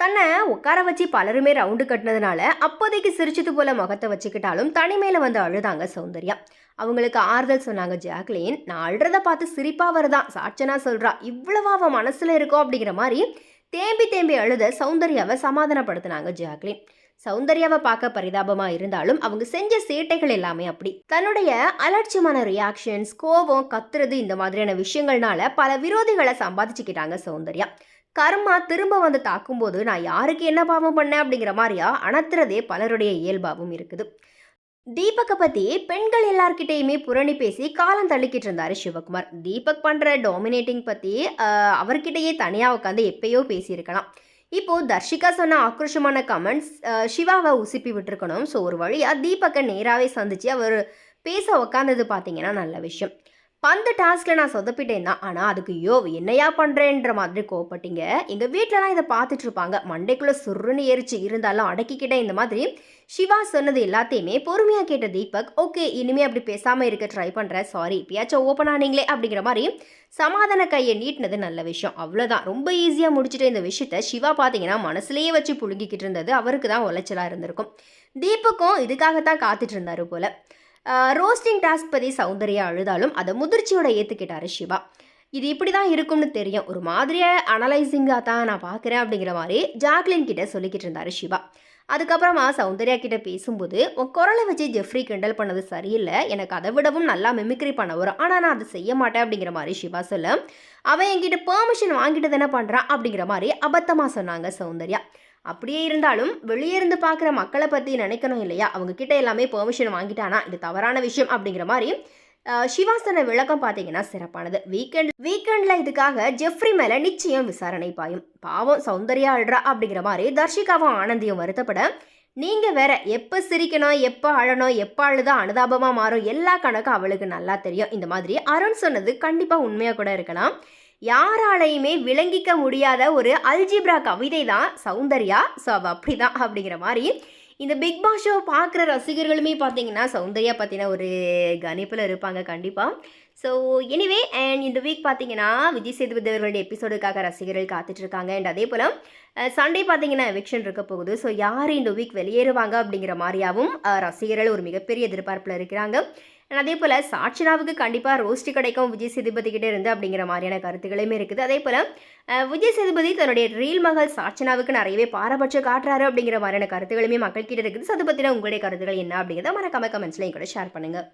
தன்னை உட்கார வச்சு பலருமே ரவுண்டு கட்டினதுனால அப்போதைக்கு சிரிச்சது போல முகத்தை வச்சுக்கிட்டாலும் தனிமையில் வந்து அழுதாங்க சௌந்தர்யா. அவங்களுக்கு ஆறுதல் சொன்னாங்க ஜாக்லின். நான் அழுறத பார்த்து சிரிப்பாக வருதான் சாட்சனா சொல்கிறா இவ்வளவா அவன் மனசில் இருக்கோ? அப்படிங்கிற மாதிரி தேம்பி தேம்பி அழுத சௌந்தர்யாவை சமாதானப்படுத்தினாங்க ஜாக்லின். சௌந்தர்யாவை பார்க்க பரிதாபமாக இருந்தாலும் அவங்க செஞ்ச சேட்டைகள் எல்லாமே அப்படி. தன்னுடைய அலட்சியமான ரியாக்ஷன்ஸ் கோபம் கத்துறது இந்த மாதிரியான விஷயங்கள்னால பல விரோதிகளை சம்பாதிச்சுக்கிட்டாங்க சௌந்தர்யா. கர்மா திரும்ப வந்து தாக்கும்போது நான் யாருக்கு என்ன பாவம் பண்ணேன் அப்படிங்கிற மாதிரியா அணத்துறதே பலருடைய இயல்பாகவும் இருக்குது. தீபக்கை பற்றி பெண்கள் எல்லார்கிட்டேயுமே புரணி பேசி காலம் தள்ளிக்கிட்டு இருந்தார் சிவகுமார். தீபக் பண்ணுற டாமினேட்டிங் பற்றி அவர்கிட்டயே தனியாக உட்காந்து எப்பயோ பேசியிருக்கலாம். இப்போது தர்ஷிகா சொன்ன ஆக்ரோஷமான கமெண்ட்ஸ் சிவாவை உசுப்பி விட்டுருக்கணும். ஸோ ஒரு வழியாக தீபக்கை நேராகவே சந்தித்து அவர் பேச உக்காந்தது பார்த்தீங்கன்னா நல்ல விஷயம். பந்து டாஸ்கில் நான் சொதப்பிட்டேன் தான். ஆனால் அதுக்கு யோ என்னையா பண்ணுறேன்ற மாதிரி கோவப்பட்டீங்க. எங்கள் வீட்டிலலாம் இதை பார்த்துட்டு இருப்பாங்க. மண்டைக்குள்ளே சுருன்னு எரிச்சு இருந்தாலும் அடக்கிக்கிட்டேன். இந்த மாதிரி சிவா சொன்னது எல்லாத்தையுமே பொறுமையாக கேட்ட தீபக் ஓகே இனிமே அப்படி பேசாமல் இருக்க ட்ரை பண்ணுறேன் சாரி இப்பயாச்சும் ஓப்பன் ஆனீங்களே அப்படிங்கிற மாதிரி சமாதான கையை நீட்டினது நல்ல விஷயம். அவ்வளோதான் ரொம்ப ஈஸியாக முடிச்சுட்டு இந்த விஷயத்த சிவா பார்த்தீங்கன்னா மனசுலேயே வச்சு புழுங்கிக்கிட்டு இருந்தது. அவருக்கு தான் உளைச்சலாக இருந்திருக்கும். தீபக்கும் இதுக்காகத்தான் காத்துட்டு இருந்தாரு போல. ரோஸ்டிங் டாஸ்க் பற்றி சௌந்தர்யா அழுதாலும் அதை முதிர்ச்சியோட ஏற்றுக்கிட்டாரு சிவா. இது இப்படி தான் இருக்கும்னு தெரியும். ஒரு மாதிரியாக அனலைசிங்காக தான் நான் பார்க்குறேன் அப்படிங்கிற மாதிரி ஜாக்லின் கிட்ட சொல்லிக்கிட்டு இருந்தாரு சிவா. அதுக்கப்புறமா சௌந்தர்யா கிட்ட பேசும்போது உன் குரலை வச்சு ஜெஃப்ரி கிண்டல் பண்ணது சரியில்லை. எனக்கு அதை விடவும் நல்லா மிமிக்ரி பண்ண வரும் ஆனால் நான் அதை செய்ய மாட்டேன். அப்படிங்கிற மாதிரி சிவா சொல்ல அவன் என்கிட்ட பெர்மிஷன் வாங்கிட்டு தானே பண்ணுறான் அப்படிங்கிற மாதிரி அபத்தமாக சொன்னாங்க சௌந்தர்யா. அப்படியே இருந்தாலும் வெளியே இருந்து பார்க்குற மக்களை பற்றி நினைக்கணும் இல்லையா? அவங்க கிட்ட எல்லாமே பெர்மிஷன் வாங்கிட்டானா இது தவறான விஷயம் அப்படிங்கிற மாதிரி சிவாசன விளக்கம் பார்த்தீங்கன்னா சிறப்பானது. வீக்கெண்ட் வீக்கெண்டில் இதுக்காக ஜெஃப்ரி மேலே நிச்சயம் விசாரணை பாயும். பாவம் சௌந்தர்யா அழுறா அப்படிங்கிற மாதிரி தர்ஷிகாவும் ஆனந்தியும் வருத்தப்பட நீங்கள் வேற எப்போ சிரிக்கணும் எப்போ அழணும் எப்போ அழுதா அனுதாபமாக மாறும்? எல்லா கணக்கும் அவளுக்கு நல்லா தெரியும். இந்த மாதிரி அருண் சொன்னது கண்டிப்பாக உண்மையாக கூட இருக்கலாம். யாராலையுமே விளங்கிக்க முடியாத ஒரு அல்ஜிப்ரா கவிதை தான் சௌந்தர்யா. ஸோ அவள் அப்படி தான் அப்படிங்கிற மாதிரி இந்த பிக் பாஸ் ஷோ பார்க்குற ரசிகர்களுமே பார்த்தீங்கன்னா சௌந்தர்யா பார்த்தீங்கன்னா ஒரு கணிப்பில் இருப்பாங்க கண்டிப்பாக ஸோ எனிவே அண்ட் இந்த வீக் பார்த்தீங்கன்னா விஜய் சேதுபதி அவர்களுடைய எபிசோடுக்காக ரசிகர்கள் காத்துட்ருக்காங்க அண்ட் அதே போல் சண்டே பார்த்தீங்கன்னா எவிக்ஷன் இருக்க போகுது. ஸோ யார் இந்த வீக் வெளியேறுவாங்க அப்படிங்கிற மாதிரியாவும் ரசிகர்கள் ஒரு மிகப்பெரிய எதிர்பார்ப்பில் இருக்கிறாங்க. அண்ட் அதே போல் சாட்சினாவுக்கு கண்டிப்பாக ரோஸ்ட் கிடைக்கும் விஜய் சேதுபதி கிட்டே இருந்து அப்படிங்கிற மாதிரியான கருத்துக்களுமே இருக்குது. அதே போல் விஜய் சேதுபதி தன்னுடைய ரீல் மகள் சாட்சினாவுக்கு நிறையவே பாரபட்சம் காட்டுறாரு அப்படிங்கிற மாதிரியான கருத்துக்களுமே மக்கள் கிட்ட இருக்குது. ஸோ அதை பற்றின உங்களுடைய கருத்துக்கள் என்ன அப்படிங்கிறத மறக்காம கமெண்ட்ஸ்லையும் கூட ஷேர் பண்ணுங்கள்